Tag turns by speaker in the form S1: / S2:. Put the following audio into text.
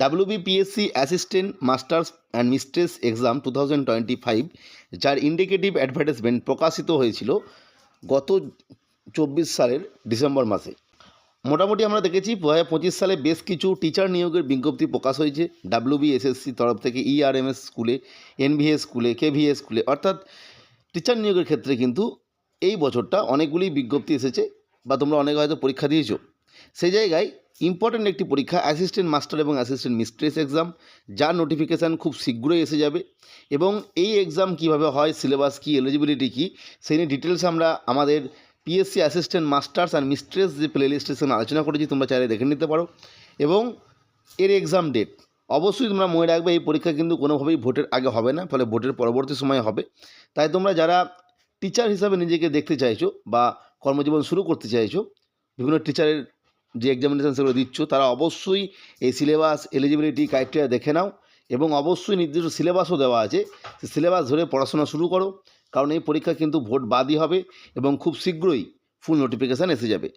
S1: WBPSC assistant masters and mistress exam two thousand twenty five যার indicative advertisement প্রকাশিত হয়েছিল গত চব্বিশ সালের ডিসেম্বর মাসে। মোটামুটি আমরা দেখেছি, দু হাজার পঁচিশ সালে বেশ কিছু টিচার নিয়োগের বিজ্ঞপ্তি প্রকাশ হয়েছে ডাব্লিউবিএসএসসি তরফ থেকে E ইআরএমএস স্কুলে এনভিএস স্কুলে কেভিএস স্কুলে। অর্থাৎ টিচার নিয়োগের ক্ষেত্রে কিন্তু এই বছরটা অনেকগুলি বিজ্ঞপ্তি এসেছে বা তোমরা অনেক হয়তো পরীক্ষা দিয়েছ। সেই জায়গায় ইম্পর্ট্যান্ট একটি পরীক্ষা অ্যাসিস্ট্যান্ট মাস্টার এবং অ্যাসিস্ট্যান্ট মিস্ট্রেস এক্সাম যার নোটিফিকেশান খুব শীঘ্রই এসে যাবে এবং এই এক্সাম কীভাবে হয় সিলেবাস কী এলিজিবিলিটি কী, সেই নিয়ে ডিটেলস আমরা আমাদের PSC assistant masters and mistress যে প্লে লিস্টের আলোচনা করেছি, তোমরা চাইলে দেখে নিতে পারো এবং এর এক্সাম ডেট অবশ্যই তোমরা মনে রাখবে, এই পরীক্ষা কিন্তু কোনোভাবেই ভোটের আগে হবে না, ফলে ভোটের পরবর্তী সময়ে হবে। তাই তোমরা যারা টিচার হিসাবে নিজেকে দেখতে চাইছো বা কর্মজীবন শুরু করতে চাইছো, বিভিন্ন টিচারের যে এক্সামিনেশান সেগুলো দিচ্ছ, তারা অবশ্যই এই সিলেবাস এলিজিবিলিটি ক্রাইটেরিয়া দেখে নাও এবং অবশ্যই নির্দিষ্ট সিলেবাসও দেওয়া আছে। সে সিলেবাস ধরে পড়াশোনা শুরু করো, কারণ এই পরীক্ষা কিন্তু ভোট বাদই হবে এবং খুব শীঘ্রই ফুল নোটিফিকেশান এসে যাবে।